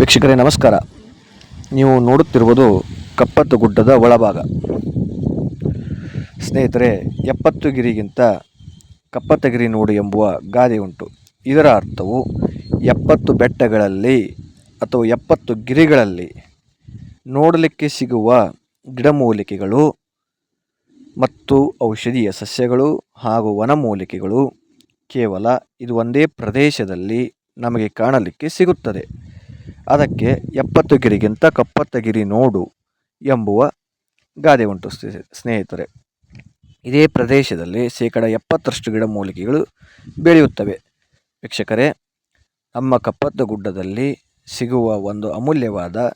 ವೀಕ್ಷಕರೇ, ನಮಸ್ಕಾರ. ನೀವು ನೋಡುತ್ತಿರುವುದು ಕಪ್ಪತ್ತು ಗುಡ್ಡದ ಒಳಭಾಗ. ಸ್ನೇಹಿತರೆ, ಎಪ್ಪತ್ತು ಗಿರಿಗಿಂತ ಕಪ್ಪತ್ತಗಿರಿ ನೋಡು ಎಂಬುವ ಗಾದೆ ಉಂಟು. ಇದರ ಅರ್ಥವು ಎಪ್ಪತ್ತು ಬೆಟ್ಟಗಳಲ್ಲಿ ಅಥವಾ ಎಪ್ಪತ್ತು ಗಿರಿಗಳಲ್ಲಿ ನೋಡಲಿಕ್ಕೆ ಸಿಗುವ ಗಿಡಮೂಲಿಕೆಗಳು ಮತ್ತು ಔಷಧೀಯ ಸಸ್ಯಗಳು ಹಾಗೂ ವನಮೂಲಿಕೆಗಳು ಕೇವಲ ಇದು ಒಂದೇ ಪ್ರದೇಶದಲ್ಲಿ ನಮಗೆ ಕಾಣಲಿಕ್ಕೆ ಸಿಗುತ್ತದೆ. ಅದಕ್ಕೆ ಎಪ್ಪತ್ತು ಗಿರಿಗಿಂತ ಕಪ್ಪತ್ತಗಿರಿ ನೋಡು ಎಂಬುವ ಗಾದೆ ಉಂಟು ಸ್ನೇ- ಸ್ನೇಹಿತರೆ. ಇದೇ ಪ್ರದೇಶದಲ್ಲಿ ಶೇಕಡ ಎಪ್ಪತ್ತರಷ್ಟು ಗಿಡಮೂಲಿಕೆಗಳು ಬೆಳೆಯುತ್ತವೆ. ವೀಕ್ಷಕರೇ, ನಮ್ಮ ಕಪ್ಪತ್ತ ಗುಡ್ಡದಲ್ಲಿ ಸಿಗುವ ಒಂದು ಅಮೂಲ್ಯವಾದ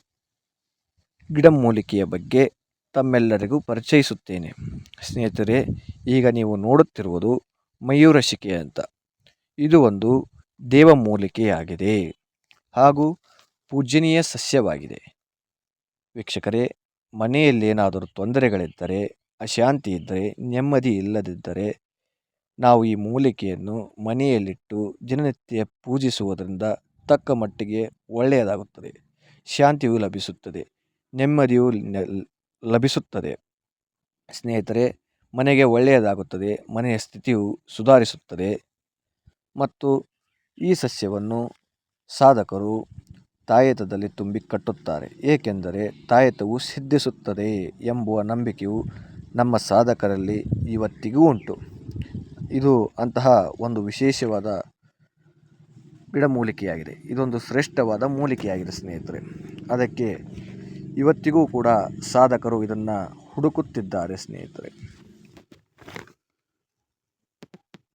ಗಿಡಮೂಲಿಕೆಯ ಬಗ್ಗೆ ತಮ್ಮೆಲ್ಲರಿಗೂ ಪರಿಚಯಿಸುತ್ತೇನೆ. ಸ್ನೇಹಿತರೆ, ಈಗ ನೀವು ನೋಡುತ್ತಿರುವುದು ಮಯೂರಶಿಕೆ ಅಂತ. ಇದು ಒಂದು ದೇವಮೂಲಿಕೆಯಾಗಿದೆ ಹಾಗೂ ಪೂಜನೀಯ ಸಸ್ಯವಾಗಿದೆ. ವೀಕ್ಷಕರೇ, ಮನೆಯಲ್ಲಿ ಏನಾದರೂ ತೊಂದರೆಗಳಿದ್ದರೆ, ಅಶಾಂತಿ ಇದ್ದರೆ, ನೆಮ್ಮದಿ ಇಲ್ಲದಿದ್ದರೆ, ನಾವು ಈ ಮೂಲಿಕೆಯನ್ನು ಮನೆಯಲ್ಲಿಟ್ಟು ದಿನನಿತ್ಯ ಪೂಜಿಸುವುದರಿಂದ ತಕ್ಕ ಮಟ್ಟಿಗೆ ಒಳ್ಳೆಯದಾಗುತ್ತದೆ. ಶಾಂತಿಯು ಲಭಿಸುತ್ತದೆ. ನೆಮ್ಮದಿಯು ಲಭಿಸುತ್ತದೆ. ಸ್ನೇಹಿತರೆ, ಮನೆಗೆ ಒಳ್ಳೆಯದಾಗುತ್ತದೆ, ಮನೆಯ ಸ್ಥಿತಿಯು ಸುಧಾರಿಸುತ್ತದೆ. ಮತ್ತು ಈ ಸಸ್ಯವನ್ನು ಸಾಧಕರು ತಾಯತದಲ್ಲಿ ತುಂಬಿ ಕಟ್ಟುತ್ತಾರೆ ಏಕೆಂದರೆ ತಾಯತವು ಸಿದ್ಧಿಸುತ್ತದೆ ಎಂಬುವ ನಂಬಿಕೆಯು ನಮ್ಮ ಸಾಧಕರಲ್ಲಿ ಇವತ್ತಿಗೂ ಉಂಟು. ಇದು ಅಂತಹ ಒಂದು ವಿಶೇಷವಾದ ಗಿಡಮೂಲಿಕೆಯಾಗಿದೆ. ಇದೊಂದು ಶ್ರೇಷ್ಠವಾದ ಮೂಲಿಕೆಯಾಗಿದೆ ಸ್ನೇಹಿತರೆ. ಅದಕ್ಕೆ ಇವತ್ತಿಗೂ ಕೂಡ ಸಾಧಕರು ಇದನ್ನು ಹುಡುಕುತ್ತಿದ್ದಾರೆ ಸ್ನೇಹಿತರೆ.